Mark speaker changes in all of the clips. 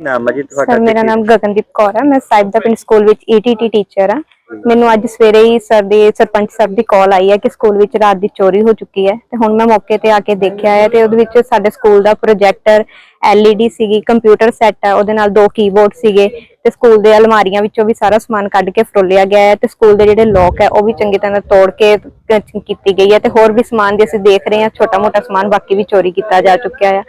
Speaker 1: ਨਾਮ ਹੈ ਜੀ
Speaker 2: ਸਰ
Speaker 1: ਤੁਹਾਡਾ
Speaker 2: ਮੇਰਾ ਨਾਮ ਗਗਨਦੀਪ ਕੌਰ ਹੈ। ਮੈਂ ਸਾਹਿਬ ਦਾ ਪਿੰਡ ਸਕੂਲ ਵਿੱਚ ਈਟੀਟੀ ਟੀਚਰ ਹਾਂ। ਮੈਨੂੰ ਅੱਜ ਸਵੇਰੇ ਹੀ ਸਰ ਦੀ, ਸਰਪੰਚ ਸਾਹਿਬ ਦੀ ਕਾਲ ਆਈ ਹੈ ਕਿ ਸਕੂਲ ਵਿੱਚ ਰਾਤ ਦੀ ਚੋਰੀ ਹੋ ਚੁੱਕੀ ਹੈ। ਤੇ ਹੁਣ ਮੈਂ ਮੌਕੇ ਤੇ ਆ ਕੇ ਦੇਖਿਆ ਹੈ ਤੇ ਉਹਦੇ ਵਿੱਚ ਸਾਡੇ ਸਕੂਲ ਦਾ ਪ੍ਰੋਜੈਕਟਰ LED ਸੀਗੀ ਕੰਪਿਊਟਰ ਸੈੱਟ ਹੈ, ਉਹਦੇ ਨਾਲ ਦੋ ਕੀਬੋਰਡ ਸੀਗੇ ਤੇ ਸਕੂਲ ਦੇ ਅਲਮਾਰੀਆਂ ਵਿੱਚੋਂ ਵੀ ਸਾਰਾ ਸਮਾਨ ਕੱਢ ਕੇ ਫਰੋਲਿਆ ਗਿਆ ਹੈ ਤੇ ਸਕੂਲ ਦੇ ਜਿਹੜੇ ਲੋਕ ਹੈ, ਉਹ ਵੀ ਚੰਗੀ ਤਰ੍ਹਾਂ ਤੋੜ ਕੇ ਕੀਤੀ ਗਈ ਹੈ ਤੇ ਹੋਰ ਵੀ ਸਮਾਨ ਦੀ ਅਸੀਂ ਦੇਖ ਰਹੇ ਹਾਂ ਛੋਟਾ ਮੋਟਾ ਸਮਾਨ ਬਾਕੀ ਵੀ ਚੋਰੀ ਕੀਤਾ ਜਾ ਚੁੱਕਿਆ ਹੈ।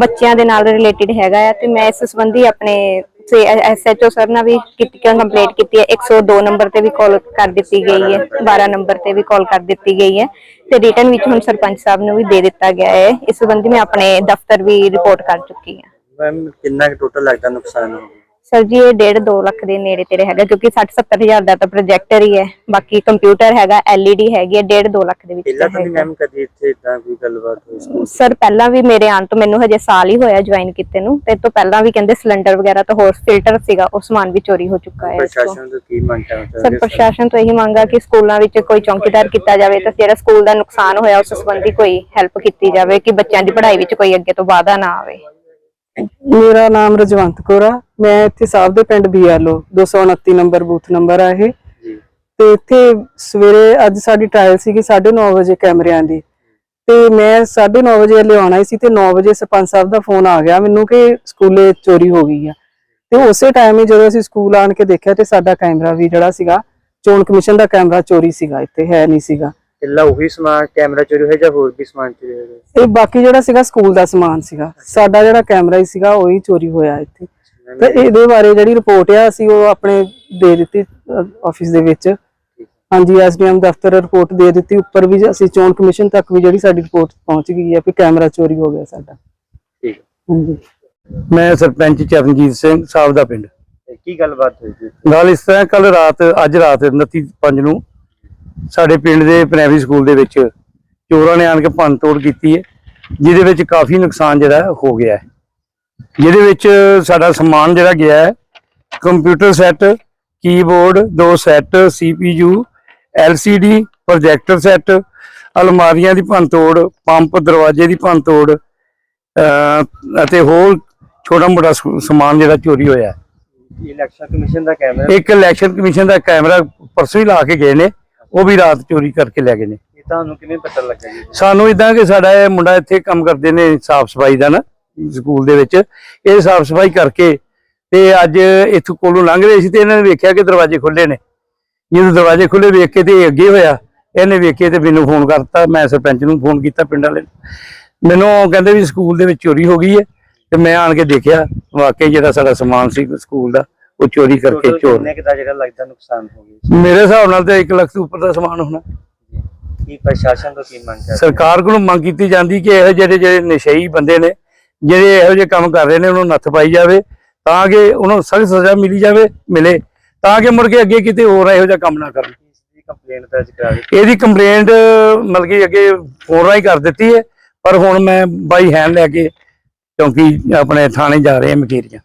Speaker 2: ਬੱਚਿਆਂ ਦੇ ਨਾਲ ਰਿਲੇਟਡ ਹੈਗਾ ਹੈ ਤੇ ਮੈਂ ਇਸ ਸੰਬੰਧੀ ਆਪਣੇ ਐਸਐਚਓ ਸਰ ਨਾਲ ਵੀ ਕੀਤੀ ਕੰਪਲੇਂਟ ਕੀਤੀ ਹੈ 102 ਨੰਬਰ ਤੇ ਵੀ ਕਾਲ ਕਰ ਦਿੱਤੀ ਗਈ ਹੈ। 12 ਨੰਬਰ ਤੇ ਵੀ ਕਾਲ ਕਰ ਦਿੱਤੀ ਗਈ ਹੈ। ਤੇ ਰਿਟਰਨ ਵਿੱਚ ਹੁਣ ਸਰਪੰਚ ਸਾਹਿਬ ਨੂੰ ਵੀ ਦੇ ਦਿੱਤਾ ਗਿਆ ਹੈ। ਇਸ ਸੰਬੰਧੀ ਮੈਂ ਆਪਣੇ ਦਫ਼ਤਰ ਵੀ ਰਿਪੋਰਟ ਕਰ ਚੁੱਕੀ ਹਾਂ।
Speaker 1: ਮੈਮ, ਕਿੰਨਾ ਟੋਟਲ ਲੱਗਦਾ ਨੁਕਸਾਨ ਹੋ
Speaker 2: ਸਰ ਜੀ ਇਹ 1.5 2 ਲੱਖ ਦੇ ਨੇੜੇ ਤੇੜੇ ਹੈਗਾ ਕਿਉਂਕਿ 60 70 ਹਜ਼ਾਰ ਦਾ ਤਾਂ ਪ੍ਰੋਜੈਕਟਰ ਹੀ ਹੈ। ਬਾਕੀ ਕੰਪਿਊਟਰ ਹੈਗਾ LED ਹੈਗੀ ਹੈ 1.5 2 ਲੱਖ ਦੇ ਵਿੱਚ
Speaker 1: ਪਹਿਲਾਂ
Speaker 2: ਤਾਂ
Speaker 1: ਮੈਮ ਕਦੀ ਇੱਥੇ ਇਦਾਂ ਕੋਈ ਗੱਲਬਾਤ ਹੋਈ ਸਕੂਲ
Speaker 2: ਸਰ ਪਹਿਲਾਂ ਵੀ ਮੇਰੇ ਆਉਣ ਤੋਂ ਮੈਨੂੰ ਹਜੇ ਸਾਲ ਹੀ ਹੋਇਆ ਜੁਆਇਨ ਕੀਤੇ ਨੂੰ ਤੇ ਤੋਂ ਪਹਿਲਾਂ ਵੀ ਕਹਿੰਦੇ ਸਿਲੰਡਰ ਵਗੈਰਾ ਤਾਂ ਹੋਰ ਫਿਲਟਰ ਸੀਗਾ ਉਹ ਸਮਾਨ ਵੀ ਚੋਰੀ ਹੋ ਚੁੱਕਾ ਹੈ।
Speaker 1: ਪ੍ਰਸ਼ਾਸਨ ਤੋਂ ਕੀ ਮੰਗ ਕਰਨਾ
Speaker 2: ਸਰ ਪ੍ਰਸ਼ਾਸਨ ਤੋਂ ਇਹੀ ਮੰਗਾ ਕਿ ਸਕੂਲਾਂ ਵਿੱਚ ਕੋਈ ਚੌਕੀਦਾਰ ਕੀਤਾ ਜਾਵੇ ਤਾਂ ਜਿਹੜਾ ਸਕੂਲ ਦਾ ਨੁਕਸਾਨ ਹੋਇਆ ਉਸ ਸੰਬੰਧੀ ਕੋਈ ਹੈਲਪ ਕੀਤੀ ਜਾਵੇ ਕਿ ਬੱਚਿਆਂ ਦੀ ਪੜ੍ਹਾਈ ਵਿੱਚ ਕੋਈ ਅੱਗੇ ਤੋਂ ਵਾਧਾ ਨਾ ਆਵੇ।
Speaker 3: ਮੇਰਾ ਨਾਮ ਰਜਵੰਤ ਕੌਰ ਆ। ਮੈਂ ਇੱਥੇ ਸਾਹਿਬ ਦੇ ਪਿੰਡ ਬੀਆਰਲੋ 229 ਨੰਬਰ ਬੂਥ ਨੰਬਰ ਆ ਇਹ। ਤੇ ਇੱਥੇ ਸਵੇਰੇ ਅੱਜ ਸਾਡੀ ਟ੍ਰਾਇਲ ਸੀਗੀ 9:30 ਵਜੇ ਕੈਮਰਿਆਂ ਦੀ। ਤੇ ਮੈਂ 9:30 ਵਜੇ ਲਿਆਉਣਾ ਹੀ ਸੀ ਤੇ 9 ਵਜੇ ਸਰਪੰਚ ਸਾਹਿਬ ਦਾ ਫੋਨ ਆ ਗਿਆ ਮੈਨੂੰ ਕਿ ਸਕੂਲੇ ਚੋਰੀ ਹੋ ਗਈ ਆ। ਤੇ ਉਸੇ ਟਾਈਮ ਹੀ ਜਦੋਂ ਅਸੀਂ ਸਕੂਲ ਆਣ ਕੇ ਦੇਖਿਆ ਤੇ ਸਾਡਾ ਕੈਮਰਾ ਵੀ ਜਿਹੜਾ ਸੀਗਾ ਚੋਣ ਕਮਿਸ਼ਨ ਦਾ ਕੈਮਰਾ ਚੋਰੀ ਸੀਗਾ ਇੱਥੇ ਹੈ ਨਹੀਂ ਸੀਗਾ।
Speaker 1: ਇਲਾ ਉਹੀ ਸਮਾਨ ਕੈਮਰਾ ਚੋਰੀ ਹੋਇਆ ਜਾਂ ਹੋਰ ਵੀ ਸਮਾਨ ਚੋਰੀ ਹੋਇਆ?
Speaker 3: ਇਹ ਬਾਕੀ ਜਿਹੜਾ ਸੀਗਾ ਸਕੂਲ ਦਾ ਸਮਾਨ ਸੀਗਾ। ਸਾਡਾ ਜਿਹੜਾ ਕੈਮਰਾ ਹੀ ਸੀਗਾ ਉਹ ਹੀ ਚੋਰੀ ਹੋਇਆ ਇੱਥੇ। ਤੇ ਇਹਦੇ ਬਾਰੇ ਜਿਹੜੀ ਰਿਪੋਰਟ ਆ ਅਸੀਂ ਉਹ ਆਪਣੇ ਦੇ ਦਿੱਤੀ ਆਫਿਸ ਦੇ ਵਿੱਚ। ਹਾਂਜੀ ਐਸਡੀਐਮ ਦਫ਼ਤਰ ਰਿਪੋਰਟ ਦੇ ਦਿੱਤੀ। ਉੱਪਰ ਵੀ ਅਸੀਂ ਚੋਣ ਕਮਿਸ਼ਨ ਤੱਕ ਵੀ ਜਿਹੜੀ ਸਾਡੀ ਰਿਪੋਰਟ ਪਹੁੰਚ ਗਈ ਹੈ ਕਿ ਕੈਮਰਾ ਚੋਰੀ ਹੋ ਗਿਆ ਸਾਡਾ।
Speaker 1: ਠੀਕ।
Speaker 3: ਹਾਂਜੀ।
Speaker 4: ਮੈਂ ਸਰਪੰਚ ਚਰਨਜੀਤ ਸਿੰਘ ਸਾਹਿਬ ਦਾ ਪਿੰਡ
Speaker 1: ਕੀ ਗੱਲਬਾਤ ਹੋਈ ਜੀ?
Speaker 4: ਗੱਲ ਇਸ ਤਰ੍ਹਾਂ ਕੱਲ ਰਾਤ ਅੱਜ ਰਾਤ 29 ਪੰਜ ਨੂੰ ਸਾਡੇ ਪਿੰਡ ਦੇ ਪ੍ਰਾਇਮਰੀ ਸਕੂਲ ਦੇ ਵਿੱਚ ਚੋਰਾਂ ਨੇ ਆਣ ਕੇ ਭੰਨ ਤੋੜ ਕੀਤੀ ਹੈ ਜਿਹਦੇ ਵਿੱਚ ਕਾਫੀ ਨੁਕਸਾਨ ਜਿਹੜਾ ਹੈ ਗਿਆ ਹੈ। ਜਿਹਦੇ ਵਿੱਚ ਸਾਡਾ ਸਮਾਨ ਜਿਹੜਾ ਗਿਆ ਹੈ ਕੰਪਿਊਟਰ ਸੈੱਟ ਕੀਬੋਰਡ ਦੋ set CPU LCD projector set ਅਲਮਾਰੀਆਂ ਦੀ ਭੰਨ ਤੋੜ ਪੰਪ ਦਰਵਾਜ਼ੇ ਦੀ ਭੰਨ ਤੋੜ ਅਹ ਅਤੇ ਹੋਰ ਛੋਟਾ ਮੋਟਾ ਸਮਾਨ ਜਿਹੜਾ ਚੋਰੀ ਹੋਇਆ
Speaker 1: ਇਲੈਕਸ਼ਨ ਕਮਿਸ਼ਨ ਦਾ ਕੈਮਰਾ
Speaker 4: ਇੱਕ ਇਲੈਕਸ਼ਨ ਕਮਿਸ਼ਨ ਦਾ ਕੈਮਰਾ ਪਰਸੋਂ ਹੀ ਲਾ ਕੇ ਗਏ ਨੇ। ਉਹ ਵੀ ਰਾਤ ਚੋਰੀ ਕਰਕੇ ਲੈ ਗਏ ਨੇ।
Speaker 1: ਇਹ ਤੁਹਾਨੂੰ ਕਿਵੇਂ ਪਤਾ ਲੱਗਾ ਜੀ?
Speaker 4: ਸਾਨੂੰ ਇਦਾਂ ਕਿ ਸਾਡਾ ਇਹ ਮੁੰਡਾ ਇੱਥੇ ਕੰਮ ਕਰਦੇ ਨੇ ਸਾਫ਼ ਸਫ਼ਾਈ ਦਾ ਨਾ ਸਕੂਲ ਦੇ ਵਿੱਚ। ਇਹ ਸਾਫ਼ ਸਫ਼ਾਈ ਕਰਕੇ ਤੇ ਅੱਜ ਇੱਥੋਂ ਕੋਲੋਂ ਲੰਘ ਰਹੇ ਸੀ ਤੇ ਇਹਨਾਂ ਨੇ ਵੇਖਿਆ ਕਿ ਦਰਵਾਜ਼ੇ ਖੁੱਲੇ ਨੇ। ਜਦੋਂ ਦਰਵਾਜ਼ੇ ਖੁੱਲੇ ਵੇਖ ਕੇ ਤੇ ਅੱਗੇ ਹੋਇਆ ਇਹਨੇ ਵੇਖੇ ਤੇ ਮੈਨੂੰ ਫੋਨ ਕਰਤਾ ਮੈਂ ਸਰਪੰਚ ਨੂੰ ਫੋਨ ਕੀਤਾ ਪਿੰਡ ਵਾਲੇ ਮੈਨੂੰ ਕਹਿੰਦੇ ਵੀ ਸਕੂਲ ਦੇ ਵਿੱਚ ਚੋਰੀ ਹੋ ਗਈ ਹੈ ਤੇ ਮੈਂ ਆਣ ਕੇ ਦੇਖਿਆ ਵਾਕਈ ਜਿਹੜਾ ਸਾਡਾ ਸਮਾਨ ਸੀ ਸਕੂਲ ਦਾ ਉਹ ਚੋਰੀ ਕਰਕੇ ਚੋਰ।
Speaker 1: ਕਿੰਨੇ ਕੁ ਦਾ ਜਿਹੜਾ ਲੱਗਦਾ ਨੁਕਸਾਨ ਹੋ ਗਿਆ
Speaker 4: ਮੇਰੇ ਹਿਸਾਬ ਨਾਲ ਤੇ 1 ਲੱਖ ਤੋਂ ਉੱਪਰ ਦਾ ਸਮਾਨ ਹੋਣਾ।
Speaker 1: ਕੀ ਪ੍ਰਸ਼ਾਸਨ ਤੋਂ ਕੀ ਮੰਗ ਕਰਦੇ
Speaker 4: ਸਰਕਾਰ ਕੋਲੋਂ ਮੰਗ ਕੀਤੀ ਜਾਂਦੀ ਕਿ ਇਹੋ ਜਿਹੜੇ ਜਿਹੜੇ ਨਸ਼ਈ ਬੰਦੇ ਨੇ ਜਿਹੜੇ ਇਹੋ ਜਿਹੇ ਕੰਮ ਕਰ ਰਹੇ ਨੇ ਉਹਨੂੰ ਨੱਥ ਪਾਈ ਜਾਵੇ ਤਾਂ ਕਿ ਉਹਨੂੰ ਸਖਤ ਸਜ਼ਾ ਮਿਲੀ ਜਾਵੇ ਮਿਲੇ ਤਾਂ ਕਿ ਮੁੜ ਕੇ ਅੱਗੇ ਕਿਤੇ ਹੋਰ ਇਹੋ ਜਿਹਾ ਕੰਮ ਨਾ ਕਰਨ।
Speaker 1: ਇਸ ਦੀ ਕੰਪਲੇਂਟ ਦਰਜ ਕਰਾ ਦਿੱਤੀ।
Speaker 4: ਇਹਦੀ ਕੰਪਲੇਂਟ ਮਤਲਬ ਕਿ ਅੱਗੇ ਫੋਨ ਰਾਹੀਂ ਕਰ ਦਿੱਤੀ ਹੈ ਪਰ ਹੁਣ ਮੈਂ ਬਾਈ ਹੈਂਡ ਲੈ ਕੇ ਕਿਉਂਕਿ ਆਪਣੇ ਥਾਣੇ ਜਾ ਰਹੇ ਹਾਂ ਮਕੇਰੀਆਂ।